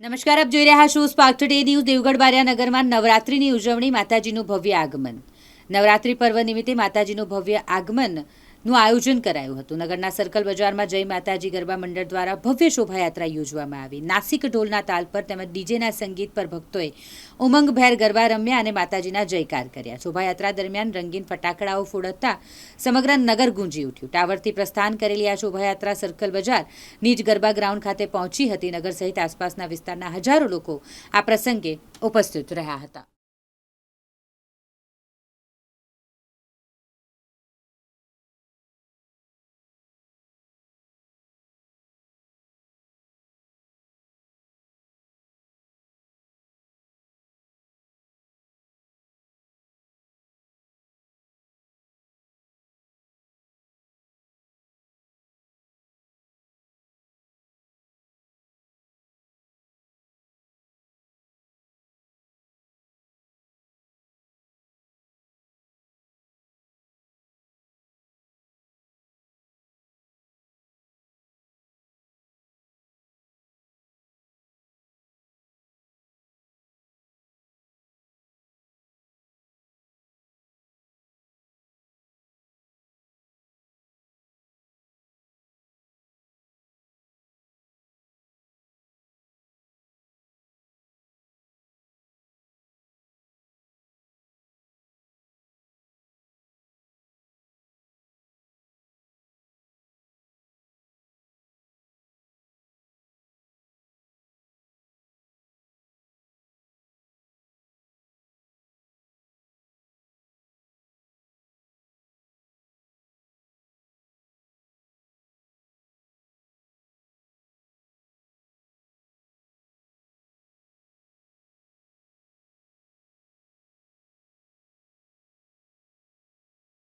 નમસ્કાર, આપ જોઈ રહ્યા છો સ્પાર્ક ટુડે ન્યૂઝ દેવગઢ બારિયાનગરમાં નવરાત્રિની ઉજવણી માતાજીનું ભવ્ય આગમન. નવરાત્રિ પર્વ નિમિત્તે માતાજીનું ભવ્ય આગમનનું આયોજન કરાયું હતું. નગરના સર્કલ બજારમાં જય માતાજી ગરબા મંડળ દ્વારા ભવ્ય શોભાયાત્રા યોજવામાં આવી. નાસિક ઢોલના તાલ પર તેમજ ડીજેના સંગીત પર ભક્તોએ ઉમંગભેર ગરબા રમ્યા અને માતાજીના જયકાર કર્યા. શોભાયાત્રા દરમિયાન રંગીન ફટાકડાઓ ફોડતા સમગ્ર નગર ગુંજી ઉઠ્યું. ટાવરથી પ્રસ્થાન કરેલી આ શોભાયાત્રા સર્કલ બજાર નીજ ગરબા ગ્રાઉન્ડ ખાતે પહોંચી હતી. નગર સહિત આસપાસના વિસ્તારના હજારો લોકો આ પ્રસંગે ઉપસ્થિત રહ્યા હતા.